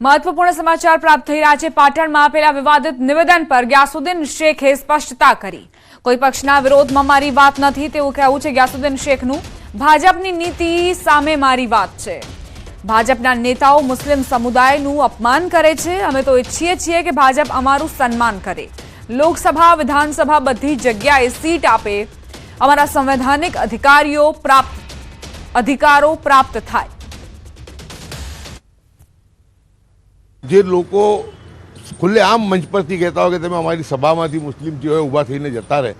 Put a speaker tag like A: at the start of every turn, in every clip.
A: મહત્વપૂર્ણ સમાચાર પ્રાપ્ત થઈ રહ્યા છે. પાટણમાં આપેલા વિવાદિત નિવેદન પર ગ્યાસુદ્દીન શેખે સ્પષ્ટતા કરી. કોઈ પક્ષના વિરોધમાં મારી વાત નથી તેવું કહેવું છે. ગ્યાસુદ્દીન શેખનું ભાજપની નીતિ સામે મારી વાત છે. ભાજપના નેતાઓ મુસ્લિમ સમુદાયનું અપમાન કરે છે. અમે તો ઈચ્છીએ છીએ કે ભાજપ અમારું સન્માન કરે. લોકસભા, વિધાનસભા બધી જગ્યાએ સીટ આપે. અમારા સંવૈધાનિક અધિકારીઓ પ્રાપ્ત અધિકારો પ્રાપ્ત થાય.
B: જે લોકો ખુલ્લે આમ મંચ પરથી કહેતા હોય કે તમે અમારી સભામાંથી મુસ્લિમ જે હોય ઊભા થઈને જતા રહે.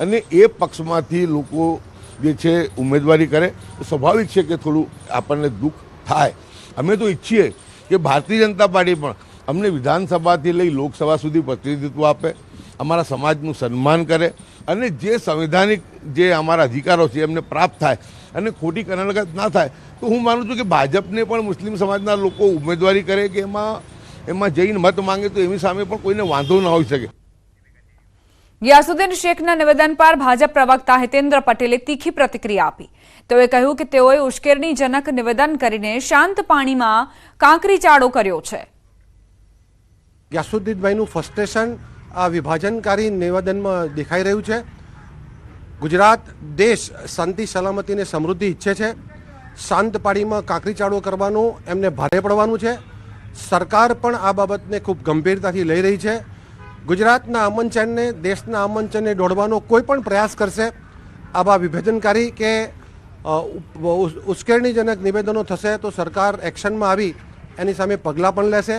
B: અને એ પક્ષમાંથી લોકો જે છે ઉમેદવારી કરે. સ્વાભાવિક છે કે થોડું આપણને દુઃખ થાય. અમે તો ઈચ્છીએ કે ભારતીય જનતા પાર્ટી પણ અમને વિધાનસભાથી લઈ લોકસભા સુધી પ્રતિનિધિત્વ આપે, અમારા સમાજનું સન્માન કરે અને જે સંવિધાનિક જે અમારા અધિકારો છે એમને પ્રાપ્ત થાય અને ખોટી કનડગત ના થાય. તો હું માનું છું કે ભાજપને પણ મુસ્લિમ સમાજના લોકો ઉમેદવારી કરે કે એમાં એમાં જઈને મત માંગે તો એની સામે પણ કોઈને વાંધો ના હોઈ શકે.
A: ગિયાસુદ્દીન શેખના નિવેદન પર ભાજપ પ્રવક્તા હિતેન્દ્ર પટેલે તીખી પ્રતિક્રિયા આપી. તેઓએ કહ્યું કે તેઓએ ઉશ્કેરણીજનક નિવેદન કરીને શાંત પાણીમાં કાંકરી ચાળો કર્યો છે.
C: ગ્યાસુદ્દીનભાઈનું ફ્રસ્ટ્રેશન આ વિભાજનકારી નિવેદનમાં દેખાઈ રહ્યું છે. ગુજરાત દેશ શાંતિ સલામતી અને સમૃદ્ધિ ઈચ્છે છે. શાંત પાડીમાં કાંકરીચાળો કરવાનું એમને ભારે પડવાનું છે. સરકાર પણ આ બાબતને ખૂબ ગંભીરતાથી લઈ રહી છે. ગુજરાતના અમન ચેનને દેશના અમન ચેનને દોડવાનો કોઈ પણ પ્રયાસ કરશે, આવા વિભેદનકારી કે ઉશ્કેરણીજનક નિવેદનો થશે તો સરકાર એક્શનમાં આવી, એની સામે પગલાં પણ લેશે.